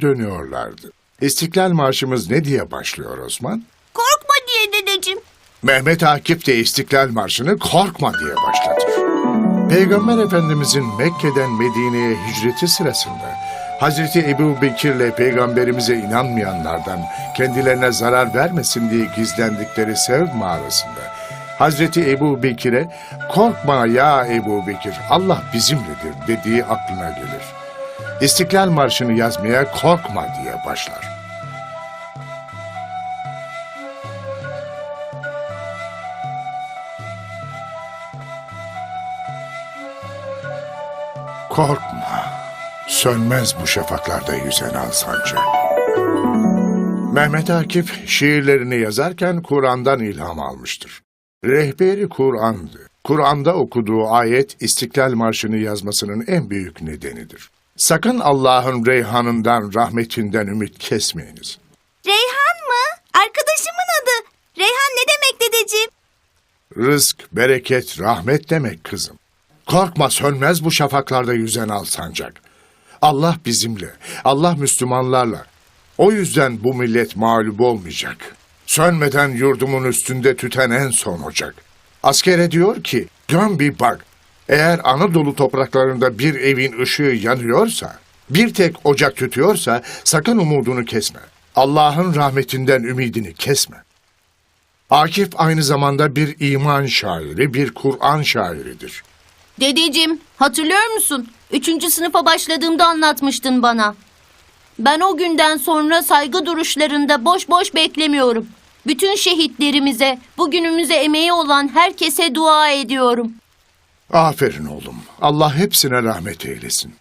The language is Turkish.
dönüyorlardı. İstiklal Marşımız ne diye başlıyor Osman? Korkma diye dedeciğim. Mehmet Akif de İstiklal Marşı'nı korkma diye başlatır. Peygamber Efendimizin Mekke'den Medine'ye hicreti sırasında Hazreti Ebu Bekir'le peygamberimize inanmayanlardan kendilerine zarar vermesin diye gizlendikleri Sevr mağarasında Hazreti Ebu Bekir'e korkma ya Ebu Bekir Allah bizimledir dediği aklına gelir. İstiklal Marşı'nı yazmaya korkma diye başlar. Korkma, sönmez bu şafaklarda yüzen al sancak. Mehmet Akif şiirlerini yazarken Kur'an'dan ilham almıştır. Rehberi Kur'an'dı. Kur'an'da okuduğu ayet İstiklal Marşı'nı yazmasının en büyük nedenidir. Sakın Allah'ın reyhanından, rahmetinden ümit kesmeyiniz. Reyhan mı? Arkadaşımın adı. Reyhan ne demek dedeciğim? Rızk, bereket, rahmet demek kızım. Korkma sönmez bu şafaklarda yüzen al sancak. Allah bizimle, Allah Müslümanlarla. O yüzden bu millet mağlup olmayacak. Sönmeden yurdumun üstünde tüten en son ocak. Askere diyor ki, dön bir bak. Eğer Anadolu topraklarında bir evin ışığı yanıyorsa, bir tek ocak tütüyorsa sakın umudunu kesme. Allah'ın rahmetinden ümidini kesme. Akif aynı zamanda bir iman şairi, bir Kur'an şairidir. Dedeciğim, hatırlıyor musun? Üçüncü sınıfa başladığımda anlatmıştın bana. Ben o günden sonra saygı duruşlarında boş boş beklemiyorum. Bütün şehitlerimize, bugünümüze emeği olan herkese dua ediyorum. Aferin oğlum. Allah hepsine rahmet eylesin.